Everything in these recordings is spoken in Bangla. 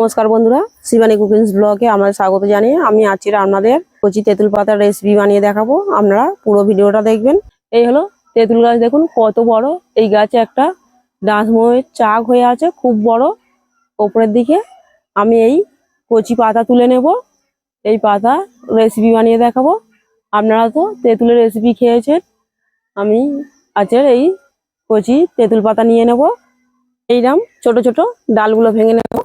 নমস্কার বন্ধুরা, শিবানী কুকিংস ব্লগে আমরা স্বাগত জানিয়ে আমি আছি আপনাদের কচি তেঁতুল পাতার রেসিপি বানিয়ে দেখাবো। আপনারা পুরো ভিডিওটা দেখবেন। এই হলো তেঁতুল গাছ, দেখুন কত বড়। এই গাছে একটা ডাঁশময়ের চাক হয়ে আছে, খুব বড়। ওপরের দিকে আমি এই কচি পাতা তুলে নেব। এই পাতা রেসিপি বানিয়ে দেখাবো। আপনারা তো তেঁতুলের রেসিপি খেয়েছেন। আমি আজকের এই কচি তেঁতুল পাতা নিয়ে নেব। এইরকম ছোট ছোট ডালগুলো ভেঙে নেব।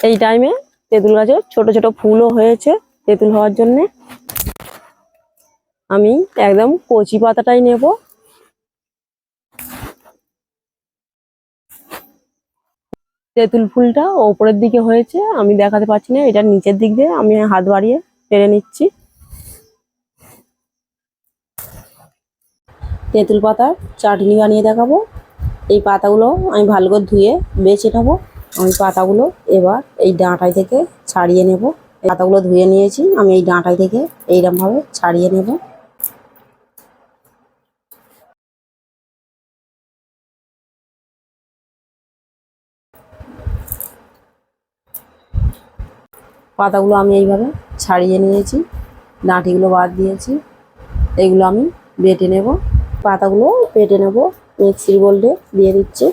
এই টাইমে তেঁতুল গাছের ছোট ছোট ফুলও হয়েছে তেঁতুল হওয়ার জন্যে। আমি একদম কচি পাতাটাই নেব। তেঁতুল ফুলটা ওপরের দিকে হয়েছে, আমি দেখাতে পাচ্ছি না, এটা নিচের দিক দিয়ে আমি হাত বাড়িয়ে পেরে নিচ্ছি। তেঁতুল পাতার চাটনি বানিয়ে দেখাবো। এই পাতাগুলো আমি ভালো করে ধুয়ে বেছে নেব। আমি পাতাগুলো এবার এই ডাঁটাই থেকে ছাড়িয়ে নেব। পাতাগুলো ধুয়ে নিয়েছি, আমি এই ডাঁটাই থেকে এইরকমভাবে ছাড়িয়ে নেব। পাতাগুলো আমি এইভাবে ছাড়িয়ে নিয়েছি, ডাঁটিগুলো বাদ দিয়েছি, এগুলো আমি বেটে নেব। পাতাগুলো বেটে নেব, মিক্সির বোল্ডে দিয়ে দিচ্ছি।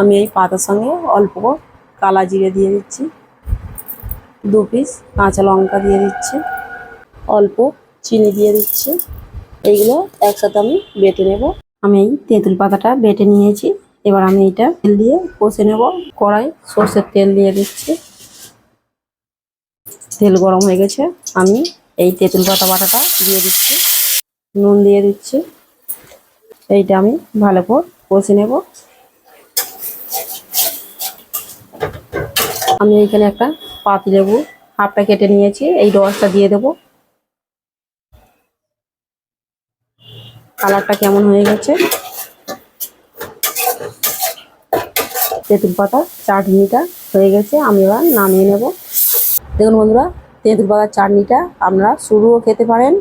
আমি এই পাতার সঙ্গে অল্প কালা জিরে দিয়ে দিচ্ছি। দু পিস কাঁচা লঙ্কা দিয়ে দিচ্ছি। অল্প চিনি দিয়ে দিচ্ছি। এইগুলো একসাথে আমি বেটে নেব। আমি এই তেঁতুল পাতাটা বেটে নিয়েছি। এবার আমি এটা তেল দিয়ে কষে নেব। কড়াই সর্ষের তেল দিয়ে দিচ্ছি। তেল গরম হয়ে গেছে। আমি এই তেঁতুল পাতা বাটাটা দিয়ে দিচ্ছি। নুন দিয়ে দিচ্ছি। এইটা আমি ভালো করে কষে নেব। আমি এইখানে একটা পাতি লেবু হাফটা কেটে নিয়েছি, এই রসটা দিয়ে দেব। কালারটা কেমন হয়ে গেছে? তেঁতুল পাতা চাটনিটা হয়ে গেছে, আমি এবার নামিয়ে নেব। দেখুন বন্ধুরা, তেঁতুল পাতার চাটনিটা আপনারা শুরুও খেতে পারেন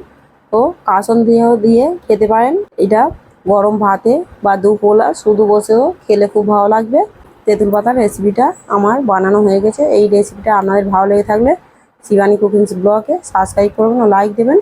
ও কাসন দিয়েও দিয়ে খেতে পারেন। এটা গরম ভাতে বা দুপোলা শুধু বসেও খেলে খুব ভালো লাগবে। তেঁতুল পাতার রেসিপিটা আমার বানানো হয়ে গেছে। এই রেসিপিটা আপনাদের ভালো লেগে থাকলে শিবানী কুকিংস ব্লগে সাবস্ক্রাইব করবেন ও লাইক দেবেন।